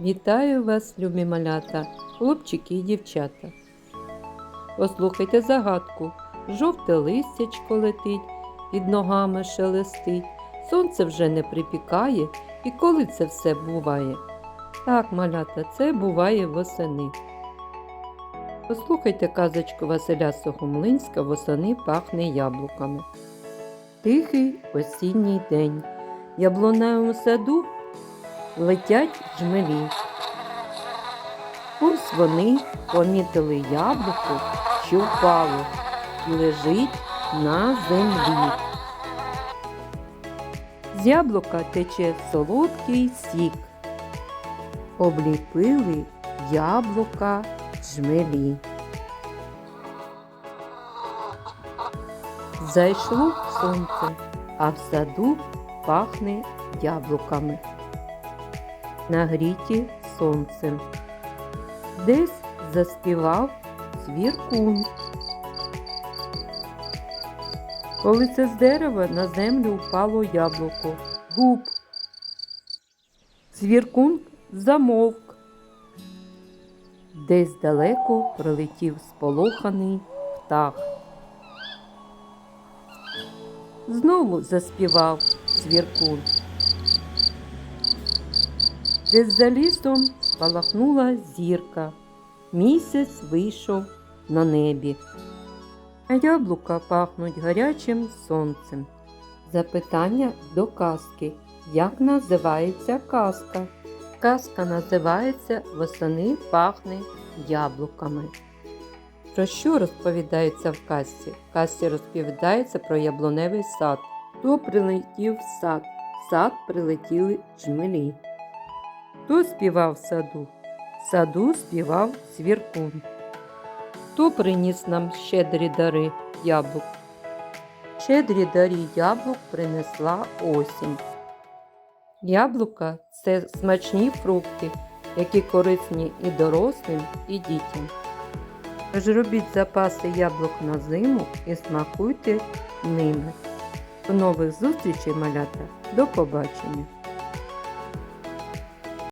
Вітаю вас, любі малята, хлопчики і дівчата. Послухайте загадку. Жовте листячко летить, під ногами шелестить, сонце вже не припікає, і коли це все буває? Так, малята, це буває восени. Послухайте казочку Василя Сухомлинська восени пахне яблуками. Тихий осінній день. Яблуневому саду летять жмелі. Ось вони помітили яблуко, що впало і лежить на землі. З яблука тече солодкий сік. Обліпили яблука жмелі. Зайшло сонце, а в саду пахне яблуками. Нагріті сонцем. Десь заспівав свіркун. Коли це з дерева на землю впало яблуко. Губ. Свіркун замовк. Десь далеко прилетів сполоханий птах. Знову заспівав свіркун. Десь за лісом спалахнула зірка. Місяць вийшов на небі. А яблука пахнуть гарячим сонцем. Запитання до казки. Як називається казка? Казка називається Восени пахне яблуками. Про що розповідається в казці? В казці розповідається про яблуневий сад. Хто прилетів в сад? В сад прилетіли джмелі. Хто співав в саду? В саду співав свіркун. Хто приніс нам щедрі дари яблук? Щедрі дарі яблук принесла осінь. Яблука це смачні фрукти, які корисні і дорослим, і дітям. Тож робіть запаси яблук на зиму і смакуйте ними. До нових зустрічей, малята! До побачення!